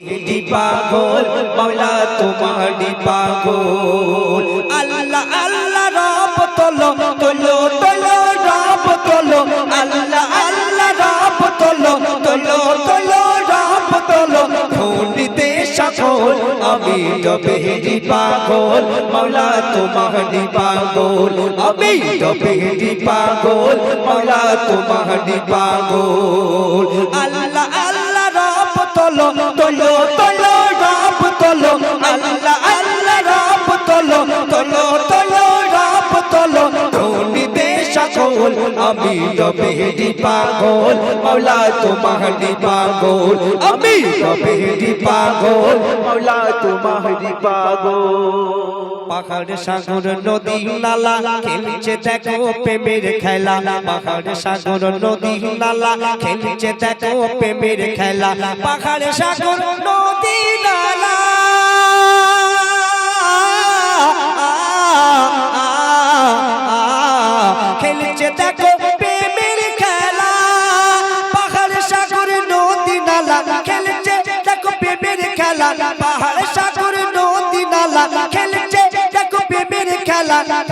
দি পাগল, মাওলা তোমারি পাগল। আল্লাহ আল্লাহ রব তোলো তোলো তোলো, রব তোলো। আল্লাহ আল্লাহ রব তোলো তোলো তোলো, রব তোলো। খুনিতে সকল আমি ডবেরি পাগল, মাওলা তোমারি পাগল। আমি ডবেরি পাগল, মাওলা তোমারি পাগল। আল্লাহ তোলো আমি রবেরি পাগল মাওলা তোমারি পাগল। আমি রবেরি পাগল মাওলা তোমারি পাগল। পাহাড়, সাগর, নদী, নালা, খেলছে দেখো প্রেমের খেলা। পাহাড়, সাগর, নদী, নালা, খেলছে দেখো প্রেমের খেলা। পাহাড়, সাগর, নদী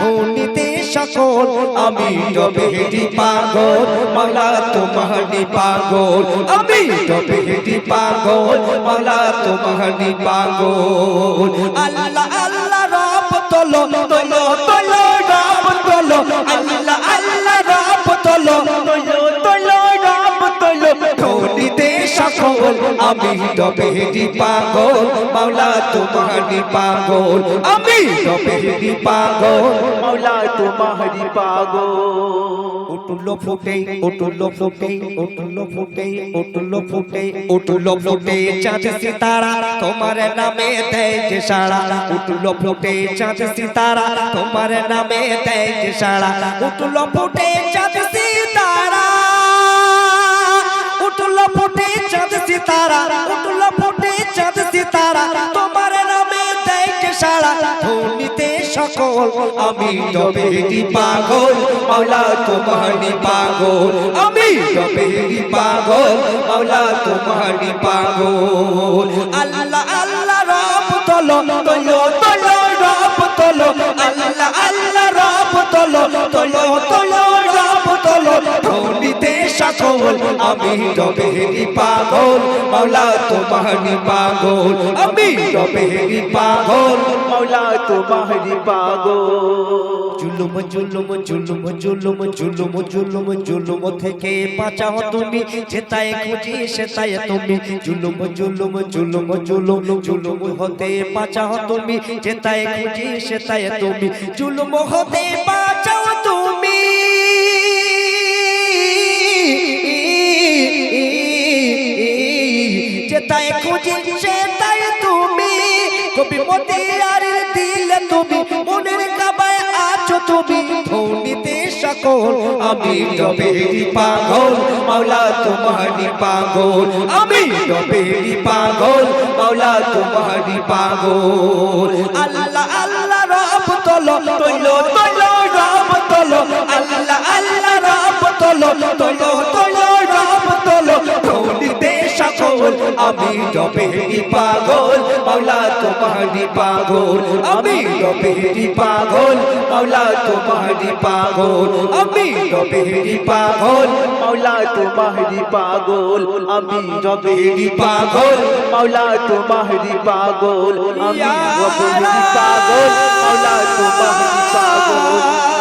ধনিতে সকল, আমি রবেরি পাগল মালা তোমারি পাগল। আমি রবেরি পাগল মালা তোমারি পাগল। আল্লাহ আল্লাহ আমি রবেরি পাগল, মাওলা তোমারি পাগল। আমি রবেরি পাগল, মাওলা তোমারি পাগল। উঠল ফুটে উঠল ফুটে উঠল ফুটে উঠল ফুটে উঠল ফুটে চাঁদ সিতারা তোমার নামে দেয় যে সারা উঠল ফুটে চাঁদ সিতারা তোমার নামে দেয় যে সারা উঠল ফুটে চাঁদ ফুটে চাঁদ সিতারা, উঠল ফুটে চাঁদ সিতারা, তোমার নামে দেয় যে সারা ধনিতে সকল, আমি রবেরি পাগল, মাওলা তোমারি পাগল। আমি রবেরি পাগল, মাওলা তোমারি পাগল। আল্লাহ আল্লাহ রব তোলো তোলো তোলো রব তোলো। আল্লাহ আল্লাহ রব তোলো তোলো তোলো। আমি রবেরি পাগল, মাওলা তোমারি পাগল। আমি রবেরি পাগল, মাওলা তোমারি পাগল। জুলুম জুলুম থেকে বাঁচাও তুমি। যেতায় খুঁজি সেতায় তুমি। হতে বাঁচাও তুমি। যেতায় খুঁজি সেতায় তুমি। হতে বাঁচাও যেতায় খুঁজি সেতায় তুমি। কবি মতিয়ারের দিলে তুমি, মনের কাবায় আছো তুমি। ধনিতে সকল, আমি রবেরি পাগল, মাওলা তোমারি পাগল। আমি রবেরি পাগল, মাওলা তোমারি পাগল। আল্লাহ আল্লাহ রব তোলো তোলো আমি রবেরি পাগল, মাওলা তোমারি পাগল। আমি রবেরি পাগল, মাওলা তোমারি পাগল। আমি রবেরি পাগল, মাওলা তোমারি পাগল। আমি রবেরি পাগল, মাওলা তোমারি পাগল। আমি রবেরি পাগল, মাওলা তোমারি পাগল।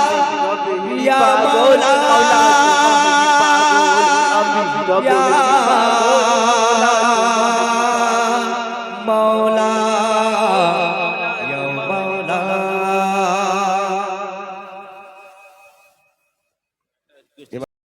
পাগল